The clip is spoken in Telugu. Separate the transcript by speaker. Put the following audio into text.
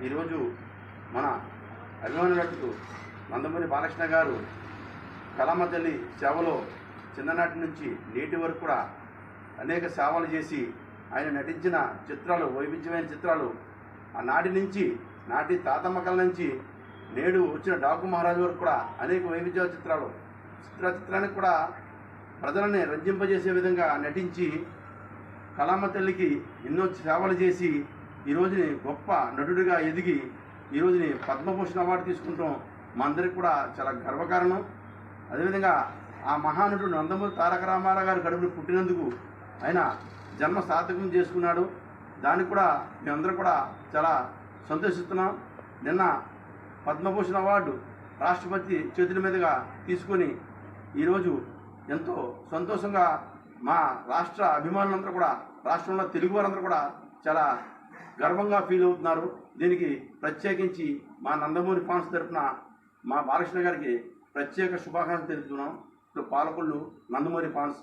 Speaker 1: ఈరోజు మన అభిమానులకు నందమూరి బాలకృష్ణ గారు కలమ్మ తల్లి సేవలో చిన్ననాటి నుంచి నేటి వరకు కూడా అనేక సేవలు చేసి ఆయన నటించిన చిత్రాలు వైవిధ్యమైన చిత్రాలు ఆనాటి నుంచి నాటి తాతమ్మ కళ నుంచి నేడు వచ్చిన డాకు మహారాజు వరకు కూడా అనేక వైవిధ్య చిత్రాలు చిత్ర చిత్రానికి కూడా ప్రజలని రంజింపజేసే విధంగా నటించి కళామ తల్లికి ఎన్నో సేవలు చేసి ఈ రోజుని గొప్ప నటుడిగా ఎదిగి ఈరోజుని పద్మభూషణ పద్మభూషణ్ అవార్డు తీసుకుంటాం మా అందరికి కూడా చాలా గర్వకారణం. అదేవిధంగా ఆ మహానటుడు నందమూరి తారక రామారావు గారు గడుపులు పుట్టినందుకు ఆయన జన్మ సార్థకం చేసుకున్నాడు. దానికి కూడా మేమందరం కూడా చాలా సంతోషిస్తున్నాం. నిన్న పద్మభూషణ్ అవార్డు రాష్ట్రపతి చేతుల మీదుగా తీసుకొని ఈరోజు ఎంతో సంతోషంగా మా రాష్ట్ర అభిమానులందరూ కూడా రాష్ట్రంలో తెలుగు వారందరూ కూడా చాలా గర్వంగా ఫీల్ అవుతున్నారు. దీనికి ప్రత్యేకించి మా నందమూరి ఫాన్స్ తరఫున మా బాలకృష్ణ గారికి ప్రత్యేక శుభాకాంక్షలు తెలుపుతున్నాం. ఇప్పుడు పాలకొల్లు నందమూరి ఫాన్స్